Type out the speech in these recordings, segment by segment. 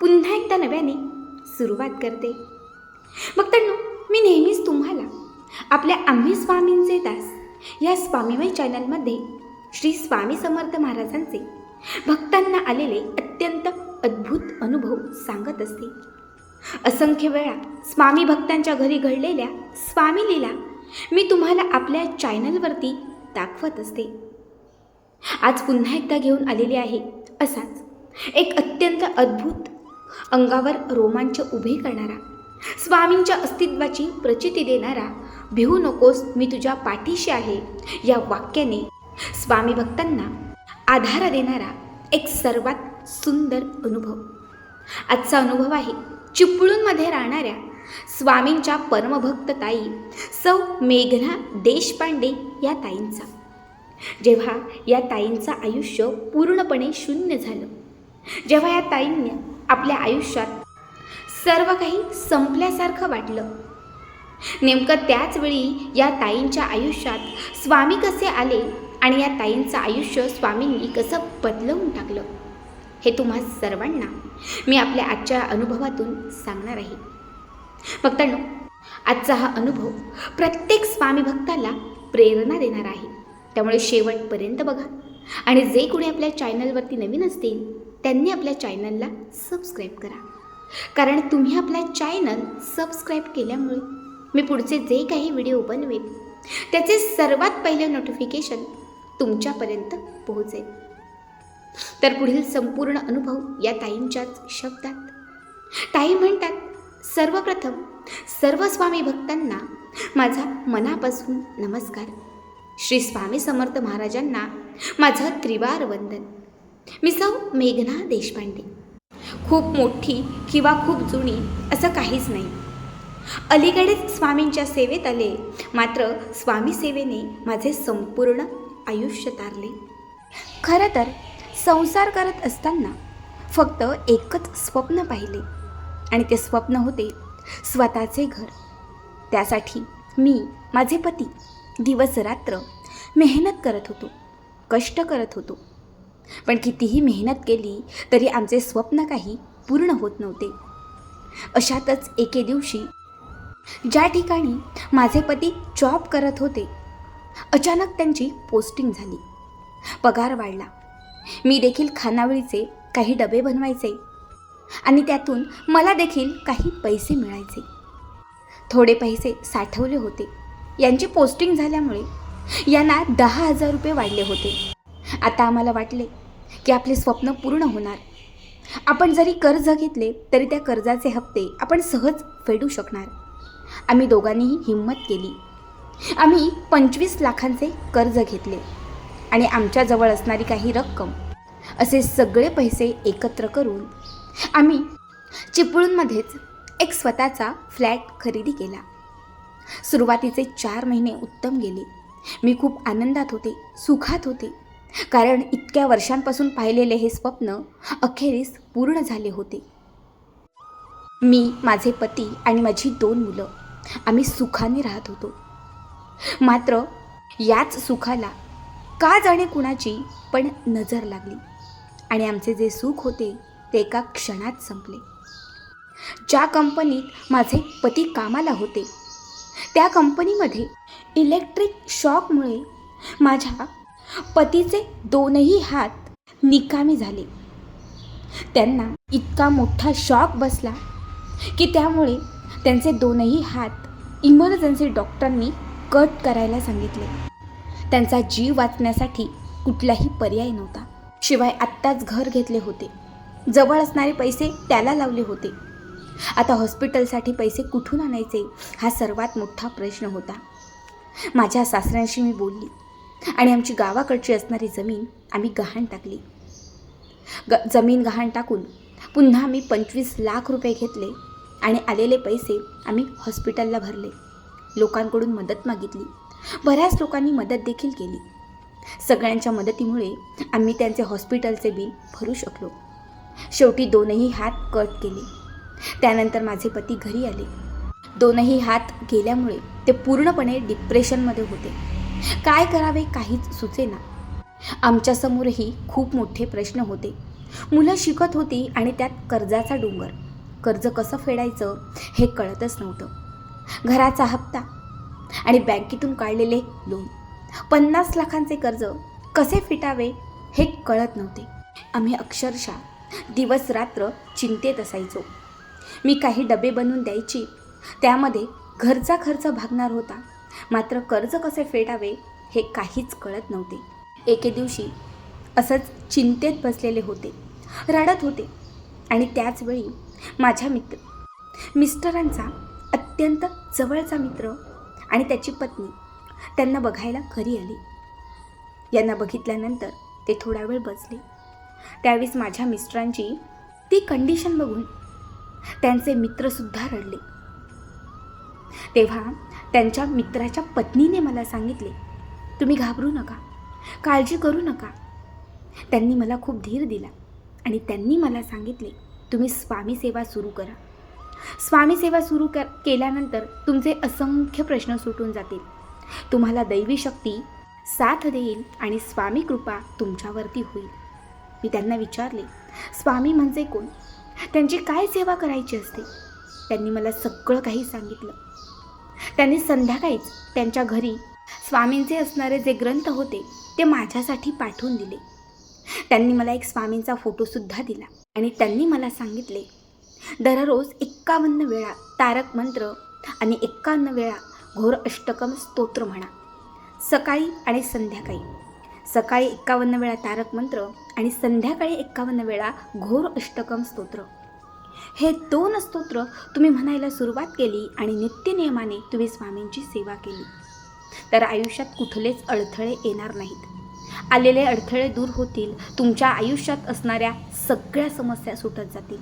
पुन्हा एकदा नव्याने सुरुवात करते. भक्तांनो मी नेहमीच तुम्हाला आपल्या आम्ही स्वामींचे दास या स्वामीमय चॅनलमध्ये श्री स्वामी समर्थ महाराजांचे भक्तांना आलेले अत्यंत अद्भुत अनुभव सांगत असते. असंख्य वेळा स्वामी भक्तांच्या घरी घडलेल्या स्वामी लीला मी तुम्हाला आपल्या चॅनलवरती दाखवत असते. आज पुन्हा एकदा घेऊन आलेली आहे असाच एक अत्यंत अद्भुत अंगावर रोमांच उभे करणारा स्वामींच्या अस्तित्वाची प्रचिती देणारा भिवू नकोस मी तुझ्या पाठीशी आहे. या वाक्याने स्वामी भक्तांना आधार देणारा एक सर्वात सुंदर अनुभव. आजचा अनुभव आहे चिपळूणमध्ये राहणाऱ्या स्वामींच्या परमभक्त ताई सौ मेघना देशपांडे या ताईंचा. जेव्हा या ताईंचं आयुष्य पूर्णपणे शून्य झालं जेव्हा या ताईंनी आपल्या आयुष्यात सर्व काही संपल्यासारखं वाटलं. नेमकं त्याच वेळी या ताईंच्या आयुष्यात स्वामी कसे आले आणि या ताईंचं आयुष्य स्वामींनी कसं बदलवून टाकलं हे तुम्हा सर्वांना मी आपल्या आजच्या अनुभवातून सांगणार आहे. भक्तांनो आजचा हा अनुभव प्रत्येक स्वामी भक्ताला प्रेरणा देणार आहे. त्यामुळे शेवटपर्यंत बघा आणि जे कोणी आपल्या चॅनलवरती नवीन असतील त्यांनी आपल्या चॅनलला सबस्क्राईब करा. कारण तुम्ही आपला चॅनल सबस्क्राईब केल्यामुळे मी पुढचे जे काही व्हिडिओ बनवेल त्याचे सर्वात पहिले नोटिफिकेशन तुमच्यापर्यंत पोहोचेल. तर पुढील संपूर्ण अनुभव या ताईंच्याच शब्दात. ताई म्हणतात सर्वप्रथम सर्व स्वामी भक्तांना माझा मनापासून नमस्कार. श्री स्वामी समर्थ महाराजांना माझं त्रिवार वंदन. मी सौ मेघना देशपांडे. खूप मोठी किंवा खूप जुनी असं काहीच नाही. अलीकडेच स्वामींच्या सेवेत आले मात्र स्वामी सेवेने माझे संपूर्ण आयुष्य तारले. खरं तर संसार करत असताना फक्त एकच स्वप्न पाहिले आणि ते स्वप्न होते स्वतःचे घर. त्यासाठी मी माझे पती दिवस रात्र मेहनत करत होतो कष्ट करत होतो. पण कितीही मेहनत केली तरी आमचे स्वप्न काही पूर्ण होत नव्हते. अशातच एके दिवशी ज्या ठिकाणी माझे पती जॉब करत होते अचानक त्यांची पोस्टिंग झाली. पगार वाढला. मी देखील खानावळीचे काही डबे बनवायचे आणि त्यातून मला देखील काही पैसे मिळायचे. थोडे पैसे साठवले होते. यांची पोस्टिंग झाल्यामुळे यांना दहा हजार रुपये वाढले होते. आता आम्हाला वाटले की आपले स्वप्न पूर्ण होणार. आपण जरी कर्ज घेतले तरी त्या कर्जाचे हप्ते आपण सहज फेडू शकणार. आम्ही दोघांनीही हिंमत केली. आम्ही पंचवीस लाखांचे कर्ज घेतले आणि आमच्याजवळ असणारी काही रक्कम असे सगळे पैसे एकत्र करून आम्ही चिपळूणमध्येच एक स्वतःचा फ्लॅट खरेदी केला. सुरुवातीचे चार महिने उत्तम गेले. मी खूप आनंदात होते सुखात होते. कारण इतक्या वर्षांपासून पाहिलेले हे स्वप्न अखेरीस पूर्ण झाले होते. मी माझे पती आणि माझी दोन मुलं आम्ही सुखाने राहत होतो. मात्र याच सुखाला का जाणे कुणाची पण नजर लागली आणि आमचे जे सुख होते ते एका क्षणात संपले. ज्या कंपनीत माझे पती कामाला होते त्या कंपनीमध्ये इलेक्ट्रिक शॉकमुळे माझ्या पतीचे दोनही हात निकामी झाले. त्यांना इतका मोठा शॉक बसला की त्यामुळे त्यांचे दोनही हात इमर्जन्सी डॉक्टरांनी कट करायला सांगितले. त्यांचा जीव वाचण्यासाठी कुठलाही पर्याय नव्हता. शिवाय आत्ताच घर घेतले होते. जवळ असणारे पैसे त्याला लावले होते. आता हॉस्पिटलसाठी पैसे कुठून आणायचे? हा सर्वात मोठा प्रश्न होता. माझ्या सासऱ्यांशी मी बोलली आणि आमची गावाकडची असणारी जमीन आम्ही गहाण टाकली. ग जमीन गहाण टाकून पुन्हा आम्ही पंचवीस लाख रुपये घेतले आणि आलेले पैसे आम्ही हॉस्पिटलला भरले. लोकांकडून मदत मागितली. बऱ्याच लोकांनी मदत देखील केली. सगळ्यांच्या मदतीमुळे आम्ही त्यांचे हॉस्पिटलचे बिल भरू शकलो. शेवटी दोनही हात कट केले. त्यानंतर माझे पती घरी आले. दोनही हात गेल्यामुळे ते पूर्णपणे डिप्रेशनमध्ये होते. काय करावे काहीच सुचेना. आमच्यासमोरही खूप मोठे प्रश्न होते. मुलं शिकत होती आणि त्यात कर्जाचा डोंगर. कर्ज कसं फेडायचं हे कळतच नव्हतं. घराचा हप्ता आणि बँकेतून काढलेले लोन पन्नास लाखांचे कर्ज कसे फिटावे हे कळत नव्हते. आम्ही अक्षरशः दिवस रात्र चिंतेत असायचो. मी काही डबे बनवून द्यायची. त्यामध्ये घरचा खर्च भागणार होता. मात्र कर्ज कसे फेडावे हे काहीच कळत नव्हते. एके दिवशी असंच चिंतेत बसलेले होते रडत होते आणि त्याचवेळी माझ्या मित्र मिस्टरांचा अत्यंत जवळचा मित्र आणि त्याची पत्नी त्यांना बघायला घरी आली. यांना बघितल्यानंतर ते थोडा वेळ बसले. त्यावेळेस माझ्या मिस्टरांची ती कंडिशन बघून त्यांचे मित्रसुद्धा रडले. तेव्हा त्यांच्या मित्राच्या पत्नीने मला सांगितले तुम्ही घाबरू नका काळजी करू नका. त्यांनी मला खूप धीर दिला आणि त्यांनी मला सांगितले तुम्ही स्वामी सेवा सुरू करा. स्वामी सेवा सुरू कर केल्यानंतर तुमचे असंख्य प्रश्न सुटून जातील. तुम्हाला दैवी शक्ती साथ देईल आणि स्वामी कृपा तुमच्यावरती होईल. मी त्यांना विचारले स्वामी म्हणजे कोण? त्यांची काय सेवा करायची असते? त्यांनी मला सगळं काही सांगितलं. त्यांनी संध्याकाळीच त्यांच्या घरी स्वामींचे असणारे जे ग्रंथ होते ते माझ्यासाठी पाठवून दिले. त्यांनी मला एक स्वामींचा फोटोसुद्धा दिला आणि त्यांनी मला सांगितले दररोज एक्कावन्न वेळा तारक मंत्र आणि एक्कावन्न वेळा घोर अष्टकम स्तोत्र म्हणा. सकाळी आणि संध्याकाळी. सकाळी एक्कावन्न वेळा तारक मंत्र आणि संध्याकाळी एक्कावन्न वेळा घोर अष्टकम स्तोत्र. हे दोन स्तोत्र तुम्ही म्हणायला सुरुवात केली आणि नित्यनियमाने तुम्ही स्वामींची सेवा केली. तर आयुष्यात कुठलेच अडथळे येणार नाहीत. आलेले अडथळे दूर होतील तुमच्या आयुष्यात असणाऱ्या सगळ्या समस्या सुटत जातील.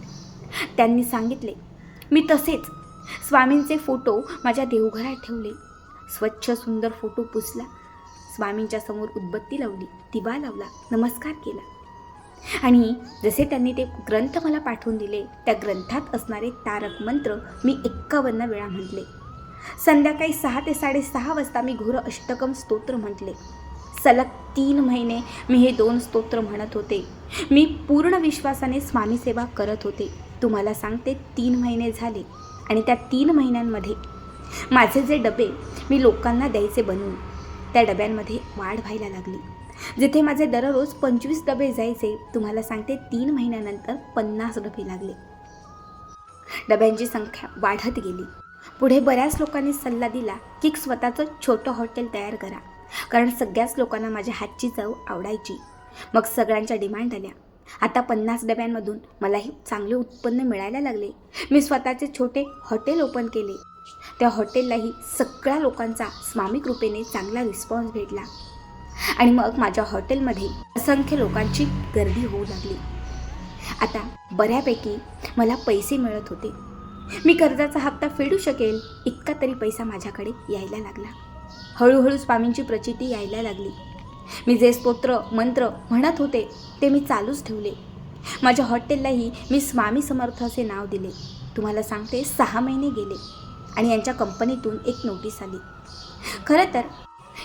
त्यांनी सांगितले मी तसेच स्वामींचे फोटो माझ्या देवघरात ठेवले. स्वच्छ सुंदर फोटो पुसला. स्वामींच्या समोर उदबत्ती लावली दिवा लावला नमस्कार केला. आणि जसे त्यांनी ते ग्रंथ मला पाठवून दिले त्या ग्रंथात असणारे तारक मंत्र मी एक्कावन्न वेळा म्हटले. संध्याकाळी सहा ते साडेसहा वाजता मी घोर अष्टकम स्तोत्र म्हटले. सलग तीन महिने मी हे दोन स्तोत्र म्हणत होते. मी पूर्ण विश्वासाने स्वामी सेवा करत होते. तुम्हाला सांगते तीन महिने झाले आणि त्या तीन महिन्यांमध्ये माझे जे डबे मी लोकांना द्यायचे बनवून त्या डब्यांमध्ये वाढ व्हायला लागली. जिथे माझे दररोज पंचवीस डबे जायचे तुम्हाला सांगते तीन महिन्यानंतर पन्नास डबे लागले. डब्यांची संख्या वाढत गेली. पुढे बऱ्याच लोकांनी सल्ला दिला की स्वतःचं छोटं हॉटेल तयार करा. कारण सगळ्याच लोकांना माझ्या हातची चव आवडायची. मग सगळ्यांच्या डिमांड आल्या. आता पन्नास डब्यांमधून मलाही चांगले उत्पन्न मिळायला लागले. मी स्वतःचे छोटे हॉटेल ओपन केले. त्या हॉटेललाही सगळ्या लोकांचा स्वामी रूपेने चांगला रिस्पॉन्स भेटला. आणि मग माझ्या हॉटेलमध्ये असंख्य लोकांची गर्दी होऊ लागली. आता बऱ्यापैकी मला पैसे मिळत होते. मी कर्जाचा हप्ता फेडू शकेल इतका तरी पैसा माझ्याकडे यायला लागला. हळूहळू स्वामींची प्रचिती यायला लागली. मी जे स्तोत्र मंत्र म्हणत होते ते मी चालूच ठेवले. माझ्या हॉटेललाही मी स्वामी समर्थ असे नाव दिले. तुम्हाला सांगते सहा महिने गेले. आणि यांच्या कंपनीतून एक नोटीस आली. खरं तर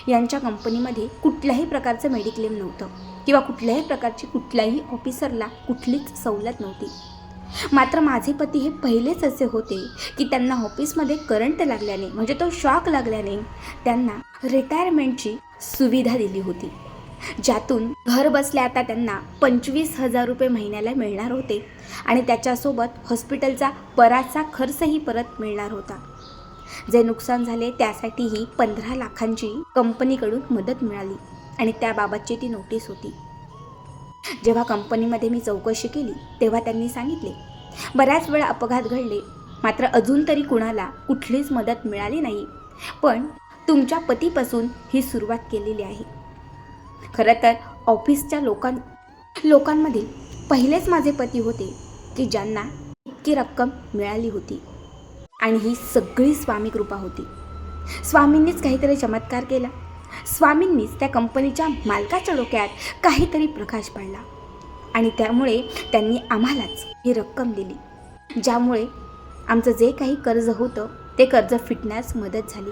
यांच्या कंपनीमध्ये कुठल्याही प्रकारचं मेडिक्लेम नव्हतं किंवा कुठल्याही प्रकारची कुठल्याही ऑफिसरला कुठलीच सवलत नव्हती. मात्र माझे पती हे पहिलेच असे होते की त्यांना ऑफिसमध्ये करंट लागल्याने म्हणजे तो शॉक लागल्याने त्यांना रिटायरमेंटची सुविधा दिली होती. ज्यातून घर बसल्या आता त्यांना पंचवीस हजार रुपये महिन्याला मिळणार होते आणि त्याच्यासोबत हॉस्पिटलचा बराचसा खर्चही परत मिळणार होता. जे नुकसान झाले त्यासाठीही पंधरा लाखांची कंपनीकडून मदत मिळाली आणि त्याबाबतची ती नोटीस होती. जेव्हा कंपनीमध्ये मी चौकशी केली तेव्हा त्यांनी सांगितले बऱ्याच वेळा अपघात घडले. मात्र अजून तरी कुणाला कुठलीच मदत मिळाली नाही. पण तुमच्या पतीपासून ही सुरुवात केलेली आहे. खरं तर ऑफिसच्या लोकां लोकांमध्ये पहिलेच माझे पती होते की ज्यांना इतकी रक्कम मिळाली होती. आणि ही सगळी स्वामी कृपा होती. स्वामींनीच काहीतरी चमत्कार केला. स्वामींनीच त्या कंपनीच्या मालकाच्या डोक्यात काहीतरी प्रकाश पाडला. आणि त्यामुळे त्यांनी आम्हालाच ही रक्कम दिली. ज्यामुळे आमचं जे काही कर्ज होतं ते कर्ज फिटण्यास मदत झाली.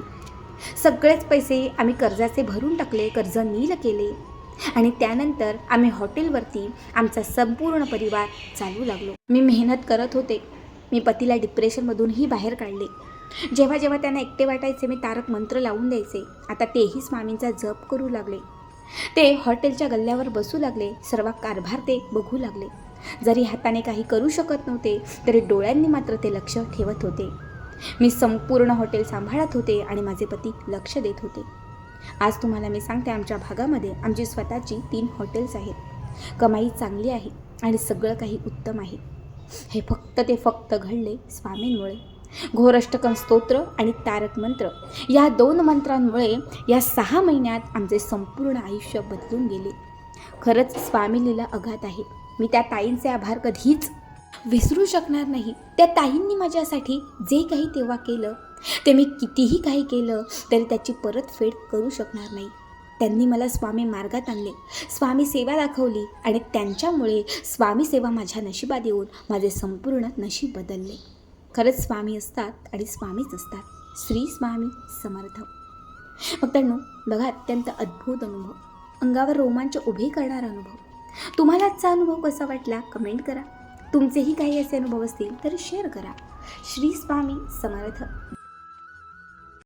सगळेच पैसे आम्ही कर्जाचे भरून टाकले कर्ज नील केले. आणि त्यानंतर आम्ही हॉटेलवरती आमचा संपूर्ण परिवार चालू लागलो. मी मेहनत करत होते. मी पतीला डिप्रेशनमधूनही बाहेर काढले. जेव्हा जेव्हा त्यांना एकटे वाटायचे मी तारक मंत्र लावून द्यायचे. आता तेही स्वामींचा जप करू लागले. ते हॉटेलच्या गल्ल्यावर बसू लागले. सर्व कारभार ते बघू लागले. जरी हाताने काही करू शकत नव्हते तरी डोळ्यांनी मात्र ते लक्ष ठेवत होते. मी संपूर्ण हॉटेल सांभाळत होते आणि माझे पती लक्ष देत होते. आज तुम्हाला मी सांगते आमच्या भागामध्ये आमची स्वतःची तीन हॉटेल्स आहेत. कमाई चांगली आहे आणि सगळं काही उत्तम आहे. हे फक्त ते फक्त घडले स्वामींमुळे. घोरष्टकम स्तोत्र आणि तारक मंत्र. या दोन मंत्रांमुळे या सहा महिन्यात आमचे संपूर्ण आयुष्य बदलून गेले. खरंच स्वामीलीला अघात आहे. मी त्या ताईंचे आभार कधीच विसरू शकणार नाही. त्या ताईंनी माझ्यासाठी जे काही तेव्हा केलं ते मी कितीही काही केलं तरी त्याची परतफेड करू शकणार नाही. त्यांनी मला स्वामी मार्गात आणले. स्वामी सेवा दाखवली आणि त्यांच्यामुळे स्वामी सेवा माझ्या नशिबात येऊन माझे संपूर्ण नशीब बदलले. खरंच स्वामी असतात आणि स्वामीच असतात. श्री स्वामी समर्थ. मित्रांनो बघा अत्यंत अद्भुत अनुभव. अंगावर रोमांच उभे करणारा अनुभव. तुम्हाला आजचा अनुभव कसा वाटला कमेंट करा. तुमचेही काही असे अनुभव असतील तर शेअर करा. श्री स्वामी समर्थ.